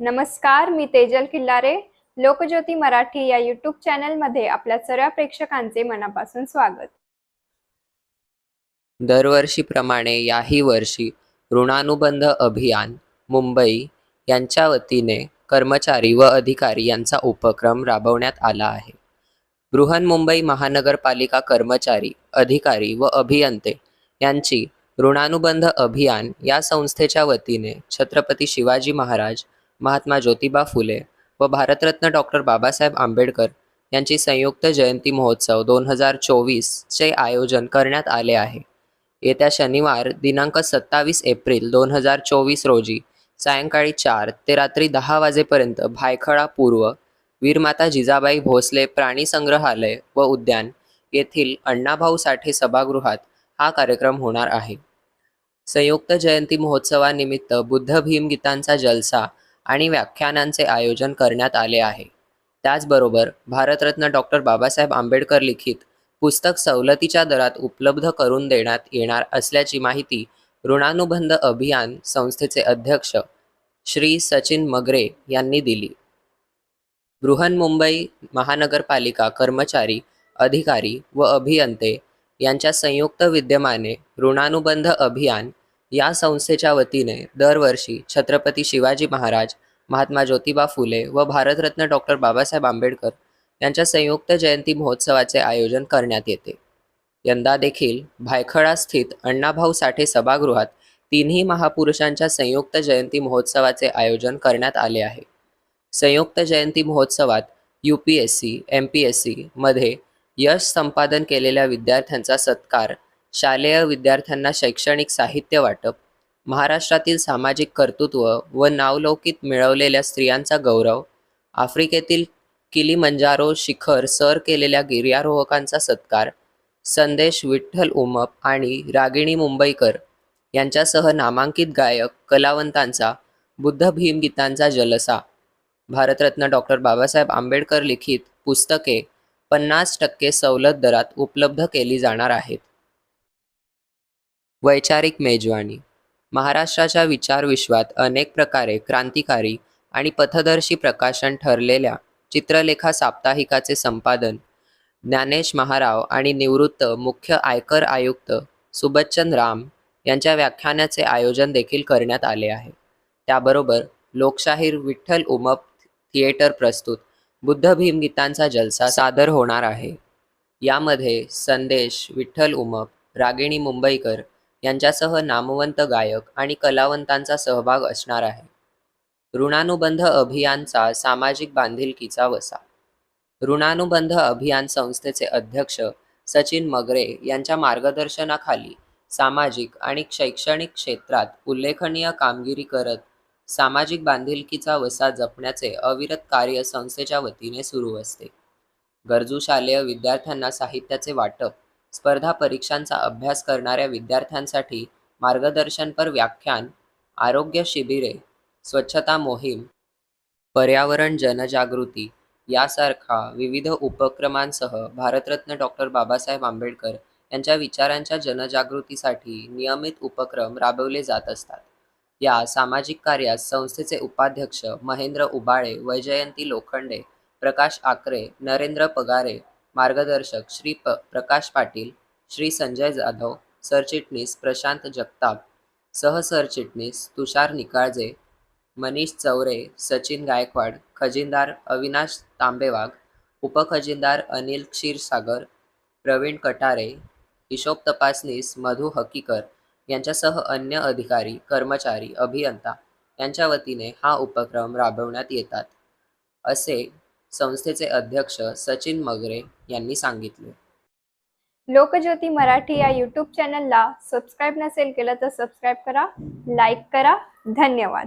नमस्कार मी तेजल किल्लारे. लोकज्योती मराठी या यूट्यूब चॅनलमध्ये आपल्या सर्व प्रेक्षकांचे मनापासून स्वागत. दरवर्षीप्रमाणे याही वर्षी ऋणानुबंध अभियान मुंबई यांच्या वतीने कर्मचारी व अधिकारी यांचा उपक्रम राबवण्यात आला आहे. बृहन्मुंबई महानगरपालिका कर्मचारी अधिकारी व अभियंते यांची ऋणानुबंध अभियान या संस्थेच्या वतीने छत्रपती शिवाजी महाराज महात्मा ज्योतिबा फुले व भारतरत्न डॉक्टर बाबासाहेब आंबेडकर यांची संयुक्त जयंती महोत्सव दोन हजार चोवीसचे आयोजन करण्यात आले आहे. येत्या शनिवार दिनांक सत्तावीस एप्रिल दोन हजार चोवीस रोजी सायंकाळी चार ते रात्री दहा वाजेपर्यंत भायखळा पूर्व वीरमाता जिजाबाई भोसले प्राणी संग्रहालय व उद्यान येथील अण्णाभाऊ साठे सभागृहात हा कार्यक्रम होणार आहे. संयुक्त जयंती महोत्सवानिमित्त बुद्ध भीम गीतांचा जलसा आणि व्याख्यानांचे आयोजन करण्यात आले आहे. त्याचबरोबर भारतरत्न डॉक्टर बाबासाहेब आंबेडकर लिखित पुस्तक सवलतीच्या दरात उपलब्ध करून देण्यात येणार असल्याची माहिती ऋणानुबंध अभियान संस्थेचे अध्यक्ष श्री सचिन मगरे यांनी दिली. बृहन्मुंबई महानगरपालिका कर्मचारी अधिकारी व अभियंते यांच्या संयुक्त विद्यमाने ऋणानुबंध अभियान या संस्थेच्या वतीने दरवर्षी छत्रपती शिवाजी महाराज महात्मा ज्योतिबा फुले व भारतरत्न डॉक्टर बाबासाहेब आंबेडकर यांच्या संयुक्त जयंती महोत्सवाचे आयोजन करण्यात येते. यंदा देखील भायखळा स्थित अण्णाभाऊ साठे सभागृहात तिन्ही महापुरुषांच्या संयुक्त जयंती महोत्सवाचे आयोजन करण्यात आले आहे. संयुक्त जयंती महोत्सवात U P S C M P S C मध्ये यश संपादन केलेल्या विद्यार्थ्यांचा सत्कार शालेय विद्यार्थ्यांना शैक्षणिक साहित्य वाटप महाराष्ट्रातील सामाजिक कर्तृत्व व नावलौकिक मिळवलेल्या स्त्रियांचा गौरव आफ्रिकेतील किलीमंजारो शिखर सर केलेल्या गिर्यारोहकांचा सत्कार संदेश विठ्ठल उमप आणि रागिणी मुंबईकर यांच्यासह नामांकित गायक कलावंतांचा बुद्ध भीम गीतांचा जलसा. भारतरत्न डॉक्टर बाबासाहेब आंबेडकर लिखित पुस्तके पन्नास टक्के सवलत दरात उपलब्ध केली जाणार आहेत. वैचारिक मेजवानी महाराष्ट्राच्या विचारविश्वात अनेक प्रकारे क्रांतिकारी आणि पथदर्शी प्रकाशन ठरलेल्या चित्रलेखा साप्ताहिकाचे संपादन ज्ञानेश महाराव आणि निवृत्त मुख्य आयकर आयुक्त सुबच्चन राम यांच्या व्याख्यानाचे आयोजन देखील करण्यात आले आहे. त्याबरोबर लोकशाहीर विठ्ठल उमप थिएटर प्रस्तुत बुद्ध भीम गीतांचा जलसा सादर होणार आहे. यामध्ये संदेश विठ्ठल उमप रागिणी मुंबईकर यांच्यासह नामवंत गायक आणि कलावंतांचा सहभाग असणार आहे. ऋणानुबंध अभियानचा सामाजिक बांधिलकीचा वसा. ऋणानुबंध अभियान संस्थेचे अध्यक्ष सचिन मगरे यांच्या मार्गदर्शनाखाली सामाजिक आणि शैक्षणिक क्षेत्रात उल्लेखनीय कामगिरी करत सामाजिक बांधिलकीचा वसा जपण्याचे अविरत कार्य संस्थेच्या वतीने सुरू असते. गरजू शालेय विद्यार्थ्यांना साहित्याचे वाटप स्पर्धा परीक्षांचा अभ्यास करणाऱ्या विद्यार्थ्यांसाठी मार्गदर्शनपर व्याख्यान आरोग्य शिबिरे स्वच्छता मोहीम पर्यावरण जनजागृती यासारखा विविध उपक्रमांसह भारतरत्न डॉक्टर बाबासाहेब आंबेडकर यांच्या विचारांच्या जनजागृतीसाठी नियमित उपक्रम राबवले जात असतात. या सामाजिक कार्यात संस्थेचे उपाध्यक्ष महेंद्र उबाळे वैजयंती लोखंडे प्रकाश आकरे नरेंद्र पगारे मार्गदर्शक श्री प प्रकाश पाटील श्री संजय जाधव सरचिटणीस प्रशांत जगताप सहसरचिटणीस तुषार निकाळजे मनीष चौरे सचिन गायकवाड खजिनदार अविनाश तांबेवाग उपखजिनदार अनिल क्षीरसागर प्रवीण कटारे हिशोब तपासनीस मधु हकीकर यांच्यासह अन्य अधिकारी कर्मचारी अभियंता यांच्या वतीने हा उपक्रम राबवण्यात येतात. असे संस्थेचे अध्यक्ष सचिन मगरे यांनी सांगितले. लोकज्योती मराठी या यूट्यूब चॅनलला सबस्क्राईब नसेल केलं तर सबस्क्राईब करा लाईक करा धन्यवाद.